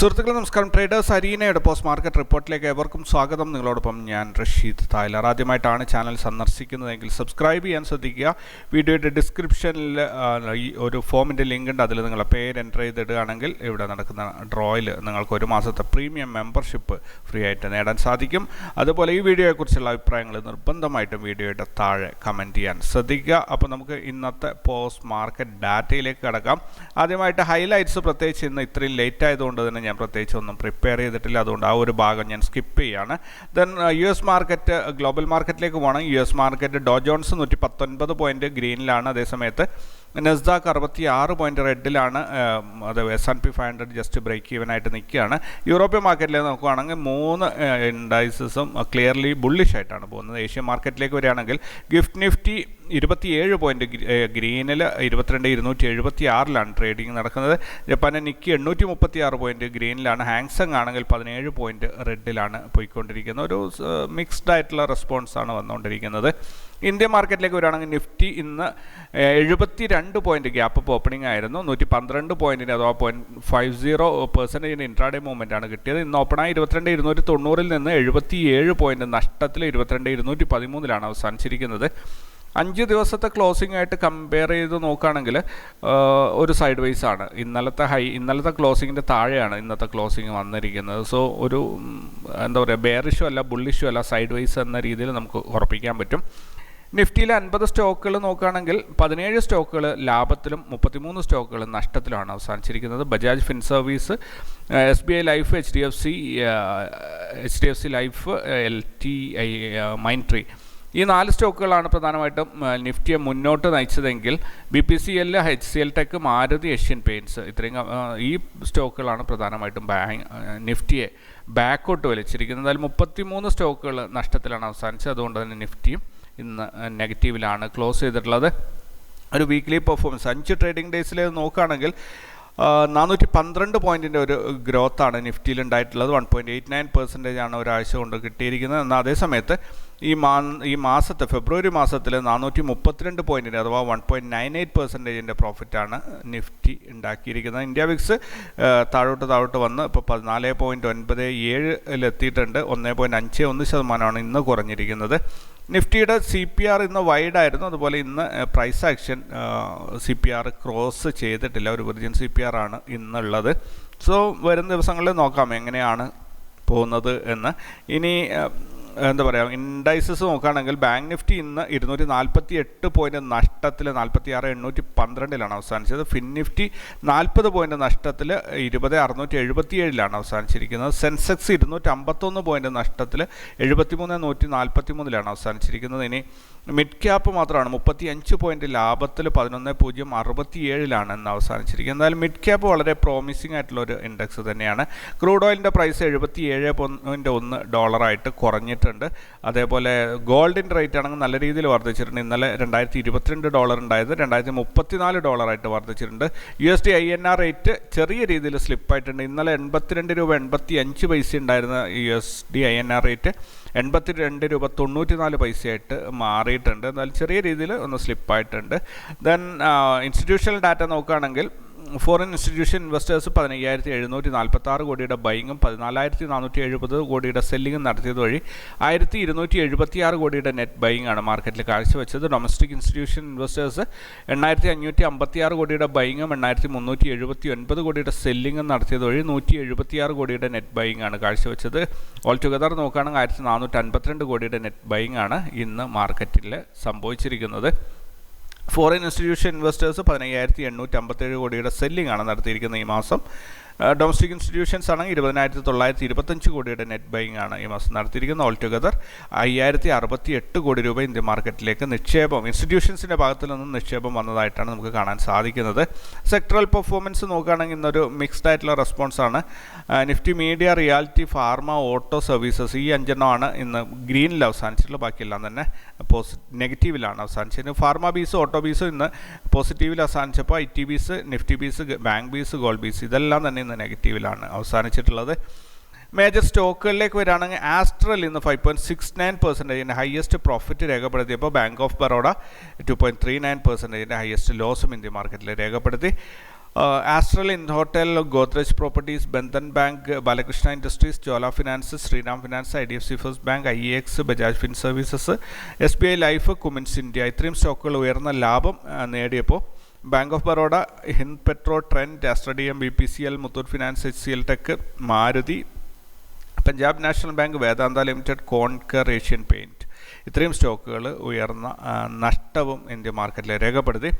സുഹൃത്തുക്കളെ നമസ്കാരം. Traders അരീനയുടെ post market റിപ്പോർട്ടിലേക്ക് എവർക്കും സ്വാഗതം. നിങ്ങളോടൊപ്പം ഞാൻ റഷീദ് തായ്ലർ. ആദ്യമായിട്ടാണ് ചാനൽ സന്ദർശിക്കുന്നതെങ്കിൽ സബ്സ്ക്രൈബ് ചെയ്യാൻ ശ്രദ്ധിക്കുക. വീഡിയോയുടെ ഡിസ്ക്രിപ്ഷനിൽ ഈ ഒരു ഫോമിന്റെ ലിങ്ക് ഉണ്ട്. അതിൽ നിങ്ങളുടെ പേര് എന്റർ ചെയ്തിടുകയാണെങ്കിൽ ഇവിടെ നടക്കുന്ന ഡ്രോയിൽ നിങ്ങൾക്ക് ഒരു മാസത്തെ പ്രീമിയം മെമ്പർഷിപ്പ് ഫ്രീ ആയിട്ട് നേടാൻ സാധിക്കും. അതുപോലെ ഈ വീഡിയോയെക്കുറിച്ചുള്ള അഭിപ്രായങ്ങൾ നിർബന്ധമായിട്ടും വീഡിയോയുടെ താഴെ കമന്റ് ചെയ്യാൻ ശ്രദ്ധിക്കുക. അപ്പോൾ നമുക്ക് ഇന്നത്തെ പോസ്റ്റ് മാർക്കറ്റ് ഡാറ്റയിലേക്ക് കിടക്കാം. ആദ്യമായിട്ട് ഹൈലൈറ്റ്സ് പ്രത്യേകിച്ച് ഇന്ന് ഇത്രയും ലേറ്റ് ആയതുകൊണ്ട് തന്നെ ഞാൻ പ്രത്യേകിച്ച് ഒന്നും പ്രിപ്പയർ ചെയ്തിട്ടില്ല. അതുകൊണ്ട് ആ ഒരു ഭാഗം ഞാൻ സ്കിപ്പ് ചെയ്യുകയാണ് then U S market global മാർക്കറ്റിലേക്ക് പോകണം. U S market Dow Jones നൂറ്റി പത്തൊൻപത് പോയിന്റ് ഗ്രീനിലാണ് അതേസമയത്ത് നെസ്ദാക്ക് അറുപത്തി ആറ് പോയിന്റ് റെഡിലാണ്. അത് S and P five hundred just break even ആയിട്ട് നിൽക്കുകയാണ്. യൂറോപ്യൻ മാർക്കറ്റിലേക്ക് നോക്കുകയാണെങ്കിൽ മൂന്ന് ഇൻഡൈസസും ക്ലിയർലി ബുള്ളിഷ് ആയിട്ടാണ് പോകുന്നത്. ഏഷ്യൻ മാർക്കറ്റിലേക്ക് വരികയാണെങ്കിൽ ഗിഫ്റ്റ് നിഫ്റ്റി ഇരുപത്തിയേഴ് പോയിന്റ് ഗ്രീനിൽ ഇരുപത്തിരണ്ട് ഇരുന്നൂറ്റി എഴുപത്തി ആറിലാണ് ട്രേഡിംഗ് നടക്കുന്നത്. ജപ്പാന്റെ നിക്കി എണ്ണൂറ്റി മുപ്പത്തി ആറ് പോയിന്റ് ഗ്രീനിലാണ് ഹാങ്സങ് ആണെങ്കിൽ പതിനേഴ് പോയിന്റ് റെഡിലാണ് പോയിക്കൊണ്ടിരിക്കുന്നത്. ഒരു മിക്സ്ഡ് ആയിട്ടുള്ള റെസ്പോൺസ് ആണ് വന്നുകൊണ്ടിരിക്കുന്നത്. ഇന്ത്യൻ മാർക്കറ്റിലേക്ക് വരികയാണെങ്കിൽ നിഫ്റ്റി ഇന്ന് എഴുപത്തി രണ്ട് പോയിന്റ് ഗ്യാപ്പ് അപ്പ് ഓപ്പണിംഗ് ആയിരുന്നു. നൂറ്റി പന്ത്രണ്ട് പോയിന്റിന് അഥവാ പോയിന്റ് ഫൈവ് സീറോ പെർസെന്റേജിന്റെ ഇൻട്രാഡേ മൂവ്മെന്റ് ആണ് കിട്ടിയത്. ഇന്ന് ഓപ്പണായി ഇരുപത്തിരണ്ട് ഇരുന്നൂറ്റി തൊണ്ണൂറിൽ നിന്ന് എഴുപത്തി ഏഴ് പോയിന്റ് നഷ്ടത്തിൽ ഇരുപത്തിരണ്ട് ഇരുന്നൂറ്റി പതിമൂന്നിലാണ് അവസാനിച്ചിരിക്കുന്നത്. അഞ്ച് ദിവസത്തെ ക്ലോസിംഗ് ആയിട്ട് കമ്പയർ ചെയ്ത് നോക്കുകയാണെങ്കിൽ ഒരു സൈഡ് വൈസ് ആണ്. ഇന്നലത്തെ ഹൈ ഇന്നലത്തെ ക്ലോസിങ്ങിന്റെ താഴെയാണ് ഇന്നത്തെ ക്ലോസിങ് വന്നിരിക്കുന്നത്. സോ ഒരു എന്താ പറയുക ബെയറിഷും അല്ല ബുള്ളിഷോ അല്ല സൈഡ് വൈസ് എന്ന രീതിയിൽ നമുക്ക് ഉറപ്പിക്കാൻ പറ്റും. നിഫ്റ്റിയിലെ അൻപത് സ്റ്റോക്കുകൾ നോക്കുകയാണെങ്കിൽ പതിനേഴ് സ്റ്റോക്കുകൾ ലാഭത്തിലും മുപ്പത്തിമൂന്ന് സ്റ്റോക്കുകൾ നഷ്ടത്തിലുമാണ് അവസാനിച്ചിരിക്കുന്നത്. Bajaj fin service S B I life H D F C H D F C life L T I Mindtree. ഈ നാല് സ്റ്റോക്കുകളാണ് പ്രധാനമായിട്ടും നിഫ്റ്റിയെ മുന്നോട്ട് നയിച്ചതെങ്കിൽ B P C L H C L tech Maruti Asian paints ഇത്രയും ഈ സ്റ്റോക്കുകളാണ് പ്രധാനമായിട്ടും bank നിഫ്റ്റിയെ ബാക്കോട്ട് വലിച്ചിരിക്കുന്നത്. അതിൽ മുപ്പത്തിമൂന്ന് സ്റ്റോക്കുകൾ നഷ്ടത്തിലാണ് അവസാനിച്ചത്. അതുകൊണ്ട് തന്നെ നിഫ്റ്റിയും ഇന്ന് നെഗറ്റീവിലാണ് ക്ലോസ് ചെയ്തിട്ടുള്ളത്. ഒരു വീക്ക്ലി പെർഫോമൻസ്. അഞ്ച് ട്രേഡിംഗ് ഡേയ്സിൽ നോക്കുകയാണെങ്കിൽ നാനൂറ്റി പന്ത്രണ്ട് പോയിന്റിന്റെ ഒരു ഗ്രോത്താണ് നിഫ്റ്റിയിൽ ഉണ്ടായിട്ടുള്ളത്. One point eight nine percentage ആണ് ഒരാഴ്ച കൊണ്ട് കിട്ടിയിരിക്കുന്നത്. എന്നാൽ അതേസമയത്ത് ഈ മാ ഈ മാസത്തെ ഫെബ്രുവരി മാസത്തിൽ നാനൂറ്റി മുപ്പത്തിരണ്ട് പോയിന്റിന് അഥവാ വൺ പോയിന്റ് നയൻ എയ്റ്റ് പെർസെന്റേജിന്റെ പ്രോഫിറ്റാണ് നിഫ്റ്റി ഉണ്ടാക്കിയിരിക്കുന്നത്. ഇന്ത്യ വിക്സ് താഴോട്ട് താഴോട്ട് വന്ന് ഇപ്പോൾ പതിനാല് പോയിന്റ് ഒൻപത് ഏഴിലെത്തിയിട്ടുണ്ട് ഒന്ന് പോയിന്റ് അഞ്ച് ഒന്ന് ശതമാനമാണ് ഇന്ന് കുറഞ്ഞിരിക്കുന്നത്. നിഫ്റ്റിയുടെ സി പി ആർ ഇന്ന് വൈഡായിരുന്നു അതുപോലെ ഇന്ന് price action C P R cross ചെയ്തിട്ടില്ല. ഒരു വിർജിൻ സി പി ആർ ആണ് ഇന്നുള്ളത്. സോ വരും ദിവസങ്ങളിൽ നോക്കാം എങ്ങനെയാണ് പോകുന്നത് എന്ന്. ഇനി എന്താ പറയുക ഇൻഡൈസസ് നോക്കുകയാണെങ്കിൽ ബാങ്ക് നിഫ്റ്റി ഇന്ന് ഇരുന്നൂറ്റി നാൽപ്പത്തി എട്ട് പോയിന്റ് നഷ്ടത്തിൽ നാൽപ്പത്തി ആറ് എണ്ണൂറ്റി പന്ത്രണ്ടിലാണ് അവസാനിച്ചത്. ഫിൻ നിഫ്റ്റി നാൽപ്പത് പോയിന്റ് നഷ്ടത്തിൽ ഇരുപത് അറുന്നൂറ്റി എഴുപത്തി ഏഴിലാണ് അവസാനിച്ചിരിക്കുന്നത്. സെൻസെക്സ് ഇരുന്നൂറ്റി അമ്പത്തൊന്ന് പോയിന്റ് നഷ്ടത്തിൽ എഴുപത്തി മൂന്ന് നൂറ്റി നാൽപ്പത്തി മൂന്നിലാണ് അവസാനിച്ചിരിക്കുന്നത്. ഇനി മിഡ് ക്യാപ്പ് മാത്രമാണ് മുപ്പത്തി അഞ്ച് പോയിന്റ് ലാഭത്തിൽ പതിനൊന്ന് പൂജ്യം അറുപത്തി ഏഴിലാണ് ഇന്ന് അവസാനിച്ചിരിക്കുന്നത്. എന്തായാലും മിഡ് ക്യാപ്പ് വളരെ പ്രോമിസിംഗ് ആയിട്ടുള്ള ഒരു ഇൻഡെക്സ് തന്നെയാണ്. ക്രൂഡ് ഓയിലിന്റെ പ്രൈസ് എഴുപത്തി ഏഴ് പോയിന്റ് ഒന്ന് ഡോളറായിട്ട് കുറഞ്ഞിട്ടുണ്ട് അതേപോലെ ഗോൾഡിന്റെ റേറ്റ് ആണെങ്കിൽ നല്ല രീതിയിൽ വർദ്ധിച്ചിട്ടുണ്ട്. ഇന്നലെ രണ്ടായിരത്തി ഇരുപത്തിരണ്ട് ഡോളർ ഉണ്ടായത് രണ്ടായിരത്തി മുപ്പത്തിനാല് ഡോളറായിട്ട് വർദ്ധിച്ചിട്ടുണ്ട്. U S D I N R rate ചെറിയ രീതിയിൽ സ്ലിപ്പായിട്ടുണ്ട്. ഇന്നലെ എൺപത്തിരണ്ട് രൂപ എൺപത്തി അഞ്ച് പൈസ ഉണ്ടായിരുന്ന U S D I N R rate എൺപത്തി രണ്ട് രൂപ തൊണ്ണൂറ്റി നാല് പൈസയായിട്ട് മാറിയിട്ടുണ്ട്. എന്നാൽ ചെറിയ രീതിയിൽ ഒന്ന് സ്ലിപ്പായിട്ടുണ്ട്. ദെൻ ഇൻസ്റ്റിറ്റ്യൂഷണൽ ഡാറ്റ നോക്കുകയാണെങ്കിൽ ഫോറിൻ ഇൻസ്റ്റിറ്റ്യൂഷൻ ഇൻവെസ്റ്റേഴ്സ് പതിനയ്യായിരത്തി എഴുന്നൂറ്റി നാൽപ്പത്തി ആറ് കോടിയുടെ ബൈങ്ങും പതിനാലായിരത്തി നാനൂറ്റി എഴുപത് കോടിയുടെ സെല്ലിങ്ങും നടത്തിയത് വഴി ആയിരത്തി ഇരുന്നൂറ്റി എഴുപത്തി ആറ് കോടിയുടെ നെറ്റ് ബൈങ് ആണ് മാർക്കറ്റിൽ കാഴ്ചവെച്ചത്. ഡൊമസ്റ്റിക് ഇൻസ്റ്റിറ്റ്യൂഷൻ ഇൻവെസ്റ്റേഴ്സ് എണ്ണായിരത്തി അഞ്ഞൂറ്റി അമ്പത്തി ആറ് കോടിയുടെ ബൈങ്ങും എണ്ണായിരത്തി മുന്നൂറ്റി എഴുപത്തി ഒൻപത് കോടിയുടെ സെല്ലിങ്ങും നടത്തിയത് വഴി നൂറ്റി എഴുപത്തി ആറ് കോടിയുടെ നെറ്റ് ബൈങ് ആണ് കാഴ്ചവെച്ചത്. ഓൾ ടുഗദർ നോക്കുകയാണെങ്കിൽ ആയിരത്തി നാനൂറ്റി അൻപത്തിരണ്ട് കോടിയുടെ നെറ്റ് ബൈങ് ആണ് ഇന്ന് മാർക്കറ്റിൽ സംഭവിച്ചിരിക്കുന്നത്. ഫോറിൻ ഇൻസ്റ്റിറ്റ്യൂഷൻ ഇൻവെസ്റ്റേഴ്സ് പതിനയ്യായിരത്തി എണ്ണൂറ്റി അമ്പത്തേഴ് കോടിയുടെ സെല്ലിംഗ് ആണ് നടത്തിയിരിക്കുന്നത് ഈ മാസം. ഡൊമസ്റ്റിക് ഇൻസ്റ്റിറ്റ്യൂഷൻസ് ആണെങ്കിൽ ഇരുപതിനായിരത്തി തൊള്ളായിരത്തി ഇരുപത്തഞ്ച് കോടിയുടെ നെറ്റ് ബൈങ് ആണ് ഈ മാസം നടത്തിയിരിക്കുന്നത്. ഓൾ ടുഗദർ അയ്യായിരത്തി അറുപത്തി എട്ട് കോടി രൂപ ഇന്ത്യൻ മാർക്കറ്റിലേക്ക് നിക്ഷേപം ഇൻസ്റ്റിറ്റ്യൂഷൻസിന്റെ ഭാഗത്തു നിന്നും നിക്ഷേപം വന്നതായിട്ടാണ് നമുക്ക് കാണാൻ സാധിക്കുന്നത്. സെക്ടറൽ പെർഫോമൻസ് നോക്കുകയാണെങ്കിൽ ഇന്നൊരു മിക്സ്ഡ് ആയിട്ടുള്ള റെസ്പോൺസ് ആണ്. Nifty media realty pharma auto services ഈ അഞ്ചെണ്ണമാണ് ഇന്ന് ഗ്രീനിൽ അവസാനിച്ചിട്ടുള്ളത്. ബാക്കിയെല്ലാം തന്നെ പോസി നെഗറ്റീവിലാണ് അവസാനിച്ചത് ഫാർമ ബീസ് ഓട്ടോ ബീസും ഇന്ന് പോസിറ്റീവിൽ അവസാനിച്ചപ്പോൾ I T bees Nifty bees bank bees gold bees ഇതെല്ലാം തന്നെ ഇന്ന് നെഗറ്റീവിലാണ് അവസാനിച്ചിട്ടുള്ളത്. മേജർ സ്റ്റോക്കുകളിലേക്ക് വരികയാണെങ്കിൽ ആസ്ട്രൽ ഇന്ന് ഫൈവ് പോയിന്റ് സിക്സ് നയൻ പെർസെന്റേജിന്റെ highest profit രേഖപ്പെടുത്തിയപ്പോൾ bank of Baroda two point three nine പെർസെന്റേജിന്റെ highest ലോസും ഇന്ത്യൻ മാർക്കറ്റിൽ രേഖപ്പെടുത്തി. Astral in hotel Godrej properties Bandhan bank Balakrishna industries ജോല finance Shriram finance I D F C first bank I X Bajaj fin services S B I life Cummins India ഇത്രയും സ്റ്റോക്കുകൾ ഉയർന്ന ലാഭം നേടിയപ്പോൾ bank of Baroda Hind petro trend M B P C L Muthoot finance H C L tech Maruti Punjab national bank Vedanta limited Concor Asian paint ഇത്രയും സ്റ്റോക്കുകൾ ഉയർന്ന നഷ്ടവും India മാർക്കറ്റിൽ രേഖപ്പെടുത്തി.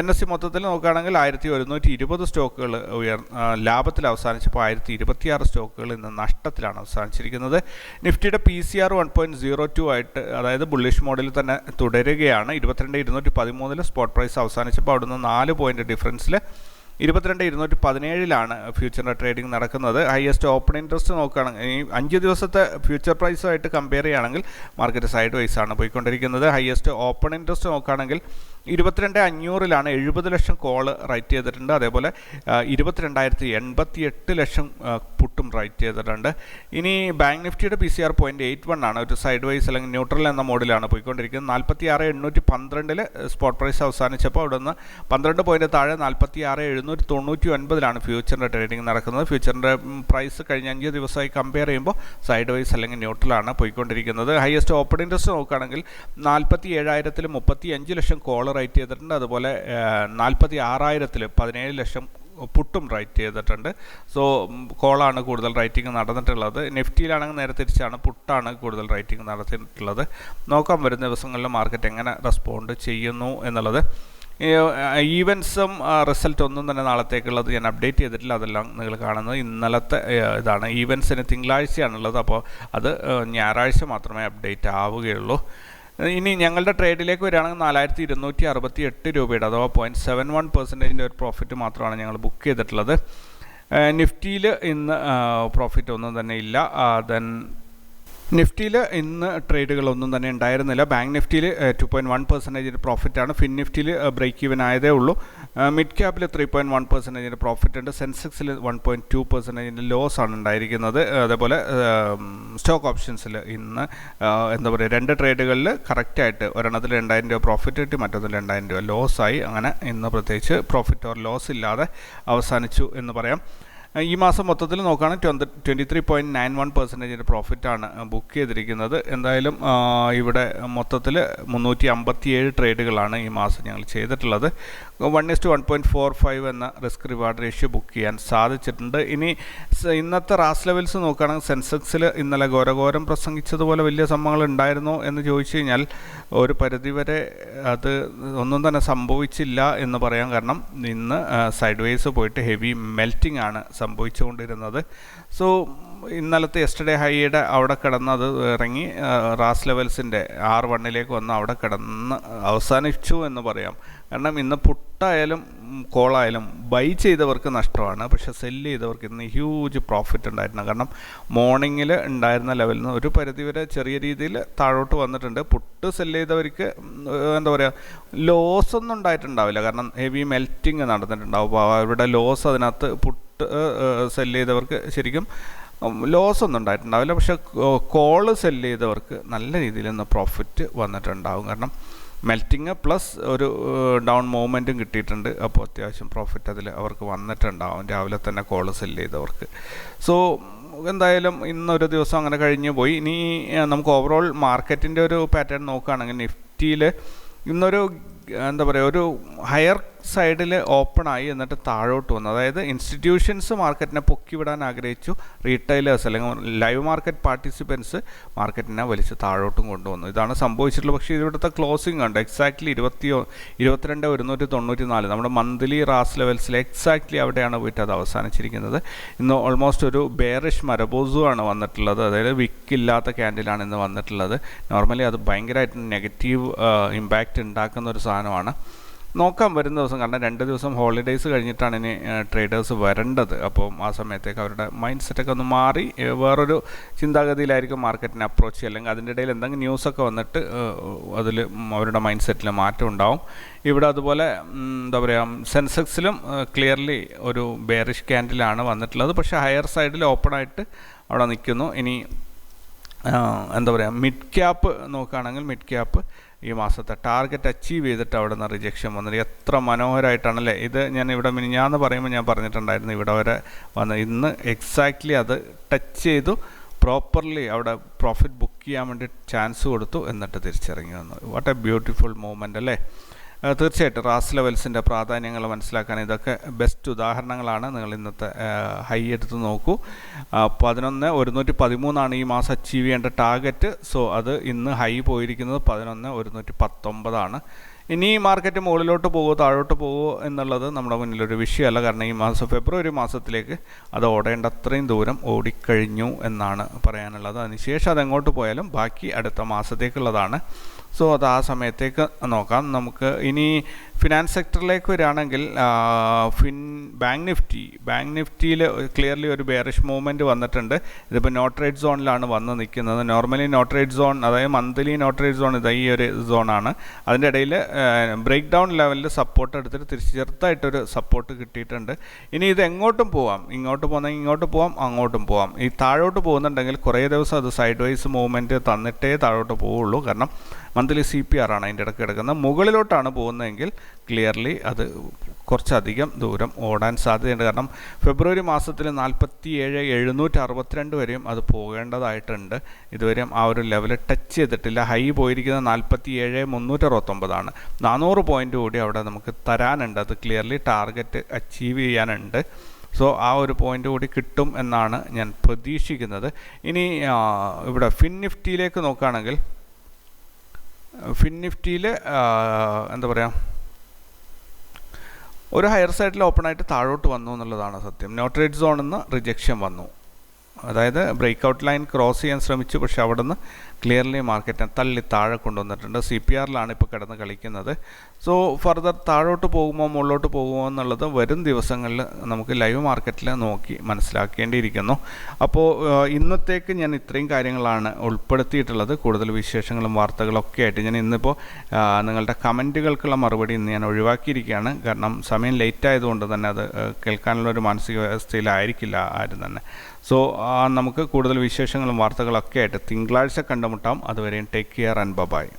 എൻ എസ് സി മൊത്തത്തിൽ നോക്കുകയാണെങ്കിൽ ആയിരത്തി ഒരുന്നൂറ്റി ഇരുപത് സ്റ്റോക്കുകൾ ഉയർ ലാഭത്തിൽ അവസാനിച്ചപ്പോൾ ആയിരത്തി ഇരുപത്തിയാറ് സ്റ്റോക്കുകൾ ഇന്ന് നഷ്ടത്തിലാണ് അവസാനിച്ചിരിക്കുന്നത്. നിഫ്റ്റിയുടെ P C R one point zero two ആയിട്ട് അതായത് ബുള്ളിഷ് മോഡലിൽ തന്നെ തുടരുകയാണ്. ഇരുപത്തിരണ്ട് ഇരുന്നൂറ്റി പതിമൂന്നിൽ സ്പോട്ട് പ്രൈസ് അവസാനിച്ചപ്പോൾ അവിടുന്ന് നാല് പോയിന്റ് ഡിഫറൻസിൽ ഇരുപത്തിരണ്ട് ഇരുന്നൂറ്റി പതിനേഴിലാണ് ഫ്യൂച്ചറിന്റെ ട്രേഡിംഗ് നടക്കുന്നത്. ഹയസ്റ്റ് ഓപ്പൺ ഇൻട്രസ്റ്റ് നോക്കുകയാണെങ്കിൽ ഈ അഞ്ച് ദിവസത്തെ ഫ്യൂച്ചർ പ്രൈസുമായിട്ട് കമ്പയർ ചെയ്യുകയാണെങ്കിൽ മാർക്കറ്റ് സൈഡ് വൈസ് ആണ് പോയിക്കൊണ്ടിരിക്കുന്നത്. ഹയസ്റ്റ് ഓപ്പൺ ഇൻട്രസ്റ്റ് നോക്കുകയാണെങ്കിൽ ഇരുപത്തിരണ്ട് അഞ്ഞൂറിലാണ് എഴുപത് ലക്ഷം കോൾ റൈറ്റ് ചെയ്തിട്ടുണ്ട്. അതേപോലെ ഇരുപത്തിരണ്ടായിരത്തി എൺപത്തി എട്ട് ലക്ഷം പുട്ടും റൈറ്റ് ചെയ്തിട്ടുണ്ട്. ഇനി ബാങ്ക് നിഫ്റ്റിയുടെ P C R point eight one ആണ്. ഒരു സൈഡ് വൈസ് അല്ലെങ്കിൽ ന്യൂട്രൽ എന്ന മോഡിലാണ് പോയിക്കൊണ്ടിരിക്കുന്നത്. നാൽപ്പത്തി ആറ് എണ്ണൂറ്റി പന്ത്രണ്ടിൽ സ്പോട്ട് പ്രൈസ് അവസാനിച്ചപ്പോൾ അവിടെ നിന്ന് പന്ത്രണ്ട് പോയിന്റ് താഴെ നാൽപ്പത്തി ആറ് എഴുന്നൂറ്റി തൊണ്ണൂറ്റി ഒൻപതിലാണ് ഫ്യൂച്ചറിന്റെ ട്രേഡിംഗ് നടക്കുന്നത്. ഫ്യൂച്ചറിന്റെ പ്രൈസ് കഴിഞ്ഞ അഞ്ച് ദിവസമായി കമ്പയർ ചെയ്യുമ്പോൾ സൈഡ് വൈസ് അല്ലെങ്കിൽ ന്യൂട്രലാണ് പോയിക്കൊണ്ടിരിക്കുന്നത്. ഹയസ്റ്റ് ഓപ്പൺ ഇൻട്രസ്റ്റ് നോക്കുകയാണെങ്കിൽ നാൽപ്പത്തി ഏഴായിരത്തിൽ മുപ്പത്തി അഞ്ച് ലക്ഷം കോൾ റൈറ്റ് ചെയ്തിട്ടുണ്ട്. അതുപോലെ നാൽപ്പത്തി ആറായിരത്തിൽ പതിനേഴ് ലക്ഷം പുട്ടും റൈറ്റ് ചെയ്തിട്ടുണ്ട്. സോ കോളാണ് കൂടുതൽ റൈറ്റിംഗ് നടന്നിട്ടുള്ളത്. നിഫ്റ്റിയിലാണെങ്കിൽ നേരെ തിരിച്ചാണ് പുട്ടാണ് കൂടുതൽ റൈറ്റിംഗ് നടത്തിയിട്ടുള്ളത്. നോക്കാൻ വരുന്ന ദിവസങ്ങളിൽ മാർക്കറ്റ് എങ്ങനെ റെസ്പോണ്ട് ചെയ്യുന്നു എന്നുള്ളത്. ഈവൻസും റിസൾട്ട് ഒന്നും തന്നെ നാളത്തേക്കുള്ളത് ഞാൻ അപ്ഡേറ്റ് ചെയ്തിട്ടില്ല. അതെല്ലാം നിങ്ങൾ കാണുന്നത് ഇന്നലത്തെ ഇതാണ്. ഈവൻസിന് തിങ്കളാഴ്ചയാണുള്ളത്. അപ്പോൾ അത് ഞായറാഴ്ച മാത്രമേ അപ്ഡേറ്റ് ആവുകയുള്ളൂ. ഇനി ഞങ്ങളുടെ ട്രേഡിലേക്ക് വരികയാണെങ്കിൽ നാലായിരത്തി ഇരുന്നൂറ്റി അറുപത്തി എട്ട് രൂപയുടെ അഥവാ പോയിന്റ് സെവൻ വൺ പെർസെന്റേജിന്റെ ഒരു പ്രോഫിറ്റ് മാത്രമാണ് ഞങ്ങൾ ബുക്ക് ചെയ്തിട്ടുള്ളത്. നിഫ്റ്റിയിൽ ഇന്ന് പ്രോഫിറ്റ് ഒന്നും തന്നെ ഇല്ല. ദെൻ നിഫ്റ്റിയിൽ ഇന്ന് ട്രേഡുകളൊന്നും തന്നെ ഉണ്ടായിരുന്നില്ല. ബാങ്ക് നിഫ്റ്റിയിൽ ടു പോയിന്റ് വൺ പെർസെന്റേജിന്റെ പ്രോഫിറ്റാണ് ഫിൻ നിഫ്റ്റിയിൽ ബ്രേക്ക് ഈവൻ ആയതേ ഉള്ളൂ. മിഡ് ക്യാപ്പിൽ ത്രീ പോയിന്റ് വൺ പെർസെന്റേജിന്റെ പ്രോഫിറ്റ് ഉണ്ട്. സെൻസെക്സിൽ വൺ പോയിന്റ് ടു പെർസെന്റേജിന്റെ ലോസ് ആണ് ഉണ്ടായിരിക്കുന്നത്. അതേപോലെ സ്റ്റോക്ക് ഓപ്ഷൻസിൽ ഇന്ന് എന്താ പറയുക രണ്ട് ട്രേഡുകളിൽ കറക്റ്റായിട്ട് ഒരെണ്ണത്തിൽ രണ്ടായിരം രൂപ പ്രോഫിറ്റ് കിട്ടി മറ്റൊന്നിൽ രണ്ടായിരം രൂപ ലോസ് ആയി. അങ്ങനെ ഇന്ന് പ്രത്യേകിച്ച് പ്രോഫിറ്റ് ഓർ ലോസ് ഇല്ലാതെ അവസാനിച്ചു എന്ന് പറയാം. ഈ മാസം മൊത്തത്തിൽ നോക്കുകയാണെങ്കിൽ twenty twenty three point nine one പെർസെന്റേജിന്റെ പ്രോഫിറ്റാണ് ബുക്ക് ചെയ്തിരിക്കുന്നത്. എന്തായാലും ഇവിടെ മൊത്തത്തിൽ മുന്നൂറ്റി അമ്പത്തി ഏഴ് ട്രേഡുകളാണ് ഈ മാസം ഞങ്ങൾ ചെയ്തിട്ടുള്ളത്. One is to one point four five എന്ന റിസ്ക് റിവാർഡ് റേഷ്യോ ബുക്ക് ചെയ്യാൻ സാധിച്ചിട്ടുണ്ട്. ഇനി ഇന്നത്തെ റാസ് ലെവൽസ് നോക്കുകയാണെങ്കിൽ സെൻസെക്സിൽ ഇന്നലെ ഘോരഘോരം പ്രസംഗിച്ചതുപോലെ വലിയ സംഭവങ്ങൾ ഉണ്ടായിരുന്നോ എന്ന് ചോദിച്ചു കഴിഞ്ഞാൽ ഒരു പരിധിവരെ അത് ഒന്നും തന്നെ സംഭവിച്ചില്ല എന്ന് പറയാം കാരണം ഇന്ന് സൈഡ് വേസ് പോയിട്ട് ഹെവി മെൽറ്റിംഗ് ആണ് സംഭവിച്ചുകൊണ്ടിരുന്നത്. സോ ഇന്നലത്തെ യെസ്റ്റർഡേ ഹൈയുടെ അവിടെ കിടന്ന് അത് ഇറങ്ങി റാസ് ലെവൽസിന്റെ ആർ വണ്ണിലേക്ക് വന്ന് അവിടെ കിടന്ന് അവസാനിച്ചു എന്ന് പറയാം. കാരണം ഇന്ന് പുട്ടായാലും കോളായാലും ബൈ ചെയ്തവർക്ക് നഷ്ടമാണ്. പക്ഷെ സെല്ല് ചെയ്തവർക്ക് ഇന്ന് ഹ്യൂജ് പ്രോഫിറ്റ് ഉണ്ടായിരുന്നു. കാരണം മോർണിംഗിൽ ഉണ്ടായിരുന്ന ലെവലിൽ നിന്ന് ഒരു പരിധിവരെ ചെറിയ രീതിയിൽ താഴോട്ട് വന്നിട്ടുണ്ട്. പുട്ട് സെല്ല് ചെയ്തവർക്ക് എന്താ പറയുക ലോസ് ഒന്നും ഉണ്ടായിട്ടുണ്ടാവില്ല. കാരണം ഹെവി മെൽറ്റിങ് നടന്നിട്ടുണ്ടാവും. അപ്പോൾ അവരുടെ ലോസ് അതിനകത്ത് പുട്ട് സെല്ല് ചെയ്തവർക്ക് ശരിക്കും ലോസ് ഒന്നും ഉണ്ടായിട്ടുണ്ടാവില്ല. പക്ഷെ കോൾ സെല്ല് ചെയ്തവർക്ക് നല്ല രീതിയിൽ ഇന്ന് പ്രോഫിറ്റ് വന്നിട്ടുണ്ടാവും. കാരണം മെൽറ്റിങ് പ്ലസ് ഒരു ഡൗൺ മൂവ്മെന്റും കിട്ടിയിട്ടുണ്ട്. അപ്പോൾ അത്യാവശ്യം പ്രോഫിറ്റ് അതിൽ അവർക്ക് വന്നിട്ടുണ്ടാവും. രാവിലെ തന്നെ കോൾ സെല്ല് ചെയ്തവർക്ക്. സോ എന്തായാലും ഇന്നൊരു ദിവസം അങ്ങനെ കഴിഞ്ഞു പോയി. ഇനി നമുക്ക് ഓവറോൾ മാർക്കറ്റിന്റെ ഒരു പാറ്റേൺ നോക്കുകയാണെങ്കിൽ നിഫ്റ്റിയിൽ ഇന്നൊരു എന്താ പറയുക ഒരു ഹയർ സൈഡിൽ ഓപ്പൺ ആയി എന്നിട്ട് താഴോട്ട് വന്നു. അതായത് ഇൻസ്റ്റിറ്റ്യൂഷൻസ് മാർക്കറ്റിനെ പൊക്കി വിടാൻ ആഗ്രഹിച്ചു റീറ്റെയിലേഴ്സ് അല്ലെങ്കിൽ ലൈവ് മാർക്കറ്റ് പാർട്ടിസിപ്പൻസ് മാർക്കറ്റിനെ വലിച്ച് താഴോട്ടും കൊണ്ടുവന്നു. ഇതാണ് സംഭവിച്ചിട്ടുള്ളത്. പക്ഷേ ഇവിടുത്തെ ക്ലോസിംഗ് ഉണ്ട് എക്സാക്ട്ലി ഇരുപത്തി ഇരുപത്തിരണ്ട് ഒരുന്നൂറ്റി തൊണ്ണൂറ്റി നാല് നമ്മുടെ മന്ത്ലി റാസ് ലെവൽസിൽ എക്സാക്ട്ലി അവിടെയാണ് പോയിട്ട് അത് അവസാനിച്ചിരിക്കുന്നത്. ഇന്ന് ഓൾമോസ്റ്റ് ഒരു ബേറിഷ് മരബോസു ആണ് വന്നിട്ടുള്ളത്. അതായത് വിക്കില്ലാത്ത ക്യാൻഡിലാണ് ഇന്ന് വന്നിട്ടുള്ളത്. നോർമലി അത് ഭയങ്കരമായിട്ട് നെഗറ്റീവ് ഇമ്പാക്റ്റ് ഉണ്ടാക്കുന്ന ഒരു സാധനമാണ്. നോക്കാൻ വരുന്ന ദിവസം കാരണം രണ്ട് ദിവസം ഹോളിഡേയ്സ് കഴിഞ്ഞിട്ടാണ് ഇനി ട്രേഡേഴ്സ് വരേണ്ടത്. അപ്പോൾ ആ സമയത്തേക്ക് അവരുടെ മൈൻഡ് സെറ്റൊക്കെ ഒന്ന് മാറി വേറൊരു ചിന്താഗതിയിലായിരിക്കും മാർക്കറ്റിനെ അപ്രോച്ച് ചെയ്യുക. അല്ലെങ്കിൽ അതിന്റെ ഇടയിൽ എന്തെങ്കിലും ന്യൂസൊക്കെ വന്നിട്ട് അതിൽ അവരുടെ മൈൻഡ് സെറ്റിൽ മാറ്റം ഉണ്ടാവും. ഇവിടെ അതുപോലെ എന്താ പറയുക സെൻസെക്സിലും ക്ലിയർലി ഒരു ബെയറിഷ് ക്യാൻഡിലാണ് വന്നിട്ടുള്ളത്. പക്ഷേ ഹയർ സൈഡിൽ ഓപ്പൺ ആയിട്ട് അവിടെ നിൽക്കുന്നു. ഇനി എന്താ പറയുക മിഡ് ക്യാപ്പ് നോക്കുകയാണെങ്കിൽ മിഡ് ക്യാപ്പ് ഈ മാസത്തെ ടാർഗറ്റ് അച്ചീവ് ചെയ്തിട്ട് അവിടെ നിന്ന് റിജക്ഷൻ വന്നത് എത്ര മനോഹരമായിട്ടാണല്ലേ ഇത് ഞാൻ ഇവിടെ മിനിഞ്ഞാന്ന് പറയുമ്പോൾ ഞാൻ പറഞ്ഞിട്ടുണ്ടായിരുന്നു ഇവിടെ വരെ വന്ന് ഇന്ന് എക്സാക്ട്ലി അത് ടച്ച് ചെയ്തു പ്രോപ്പർലി അവിടെ പ്രോഫിറ്റ് ബുക്ക് ചെയ്യാൻ വേണ്ടി ചാൻസ് കൊടുത്തു എന്നിട്ട് തിരിച്ചിറങ്ങി വന്നു. വാട്ട് എ ബ്യൂട്ടിഫുൾ മൂമെന്റ് അല്ലേ? തീർച്ചയായിട്ടും റാസ് ലെവൽസിന്റെ പ്രാധാന്യങ്ങൾ മനസ്സിലാക്കാൻ ഇതൊക്കെ ബെസ്റ്റ് ഉദാഹരണങ്ങളാണ്. നിങ്ങൾ ഇന്നത്തെ ഹൈ എടുത്ത് നോക്കൂ. പതിനൊന്ന് ഒരുന്നൂറ്റി പതിമൂന്നാണ് ഈ മാസം അച്ചീവ് ചെയ്യേണ്ട ടാർഗറ്റ്. സോ അത് ഇന്ന് ഹൈ പോയിരിക്കുന്നത് പതിനൊന്ന് ഒരുന്നൂറ്റി പത്തൊമ്പതാണ് ഇനി ഈ മാർക്കറ്റ് മുകളിലോട്ട് പോകുമോ താഴോട്ട് പോകുമോ എന്നുള്ളത് നമ്മുടെ മുന്നിലൊരു വിഷയമല്ല. കാരണം ഈ മാസം ഫെബ്രുവരി മാസത്തിലേക്ക് അത് ഓടേണ്ട അത്രയും ദൂരം ഓടിക്കഴിഞ്ഞു എന്നാണ് പറയാനുള്ളത്. അതിനുശേഷം അതെങ്ങോട്ട് പോയാലും ബാക്കി അടുത്ത മാസത്തേക്കുള്ളതാണ്. സോ അത് ആ സമയത്തേക്ക് നോക്കാം. നമുക്ക് ഇനി ഫിനാൻസ് സെക്ടറിലേക്ക് വരികയാണെങ്കിൽ ഫിൻ ബാങ്ക് നിഫ്റ്റി ബാങ്ക് നിഫ്റ്റിയിൽ ക്ലിയർലി ഒരു ബെയറിഷ് മൂവ്മെന്റ് വന്നിട്ടുണ്ട്. ഇതിപ്പോൾ നോട്ട് റേറ്റ് സോണിലാണ് വന്ന് നിൽക്കുന്നത്. നോർമലി നോട്ട് റേറ്റ് സോൺ അതായത് മന്ത്ലി നോട്ട് റേറ്റ് സോൺ ഇതായി ഈ ഒരു സോണാണ് അതിന്റെ ഇടയിൽ ബ്രേക്ക് ഡൗൺ ലെവലിൽ സപ്പോർട്ട് എടുത്തിട്ട് തിരിച്ച് ചെറുതായിട്ടൊരു സപ്പോർട്ട് കിട്ടിയിട്ടുണ്ട്. ഇനി ഇത് എങ്ങോട്ടും പോവാം. ഇങ്ങോട്ട് പോകുന്നെങ്കിൽ ഇങ്ങോട്ട് പോവാം അങ്ങോട്ടും പോവാം. ഈ താഴോട്ട് പോകുന്നുണ്ടെങ്കിൽ കുറേ ദിവസം അത് സൈഡ് വൈസ് മൂവ്മെന്റ് തന്നിട്ടേ താഴോട്ട് പോവുള്ളൂ. കാരണം മന്ത്ലി സി പി ആർ ആണ് അതിന്റെ ഇടയ്ക്ക് കിടക്കുന്നത് മുകളിലോട്ടാണ് പോകുന്നതെങ്കിൽ ക്ലിയർലി അത് കുറച്ചധികം ദൂരം ഓടാൻ സാധ്യതയുണ്ട്. കാരണം ഫെബ്രുവരി മാസത്തിൽ നാൽപ്പത്തി ഏഴ് എഴുന്നൂറ്റി അറുപത്തിരണ്ട് വരെയും അത് പോകേണ്ടതായിട്ടുണ്ട്. ഇതുവരെയും ആ ഒരു ലെവൽ ടച്ച് ചെയ്തിട്ടില്ല. ഹൈ പോയിരിക്കുന്നത് നാൽപ്പത്തി ഏഴ് മുന്നൂറ്റി അറുപത്തൊമ്പതാണ് നാനൂറ് പോയിന്റ് കൂടി അവിടെ നമുക്ക് തരാനുണ്ട്. അത് ക്ലിയർലി ടാർഗറ്റ് അച്ചീവ് ചെയ്യാനുണ്ട്. സോ ആ ഒരു പോയിന്റ് കൂടി കിട്ടും എന്നാണ് ഞാൻ പ്രതീക്ഷിക്കുന്നത്. ഇനി ഇവിടെ ഫിൻ നിഫ്റ്റിയിലേക്ക് നോക്കുകയാണെങ്കിൽ ഫിൻ നിഫ്റ്റിയിൽ എന്താ പറയുക ഒരു ഹയർ സൈഡിൽ ഓപ്പൺ ആയിട്ട് താഴോട്ട് വന്നു എന്നുള്ളതാണ് സത്യം. നോട്ട് റേറ്റ് സോണിൽ നിന്ന് റിജക്ഷൻ വന്നു. അതായത് ബ്രേക്ക് ഔട്ട് ലൈൻ ക്രോസ് ചെയ്യാൻ ശ്രമിച്ചു പക്ഷെ അവിടെ നിന്ന് ക്ലിയർലി മാർക്കറ്റിനെ തള്ളി താഴെ കൊണ്ടുവന്നിട്ടുണ്ട്. സി പി ആറിലാണ് ഇപ്പോൾ കിടന്ന് കളിക്കുന്നത്. സോ ഫർദർ താഴോട്ട് പോകുമോ മുകളിലോട്ട് പോകുമോ എന്നുള്ളത് വരും ദിവസങ്ങളിൽ നമുക്ക് ലൈവ് മാർക്കറ്റിൽ നോക്കി മനസ്സിലാക്കേണ്ടിയിരിക്കുന്നു. അപ്പോൾ ഇന്നത്തേക്ക് ഞാൻ ഇത്രയും കാര്യങ്ങളാണ് ഉൾപ്പെടുത്തിയിട്ടുള്ളത്. കൂടുതൽ വിശേഷങ്ങളും വാർത്തകളൊക്കെ ആയിട്ട് ഞാൻ ഇന്നിപ്പോൾ നിങ്ങളുടെ കമന്റുകൾക്കുള്ള മറുപടി ഇന്ന് ഞാൻ ഒഴിവാക്കിയിരിക്കുകയാണ്. കാരണം സമയം ലേറ്റ് ആയതുകൊണ്ട് തന്നെ അത് കേൾക്കാനുള്ള ഒരു മാനസികാവസ്ഥയിലായിരിക്കില്ല ആരും തന്നെ. സോ നമുക്ക് കൂടുതൽ വിശേഷങ്ങളും വാർത്തകളൊക്കെ ആയിട്ട് തിങ്കളാഴ്ച കണ്ടുമുട്ടാം. അതുവരെയും ടേക്ക് കെയർ ആൻഡ് ബബായ്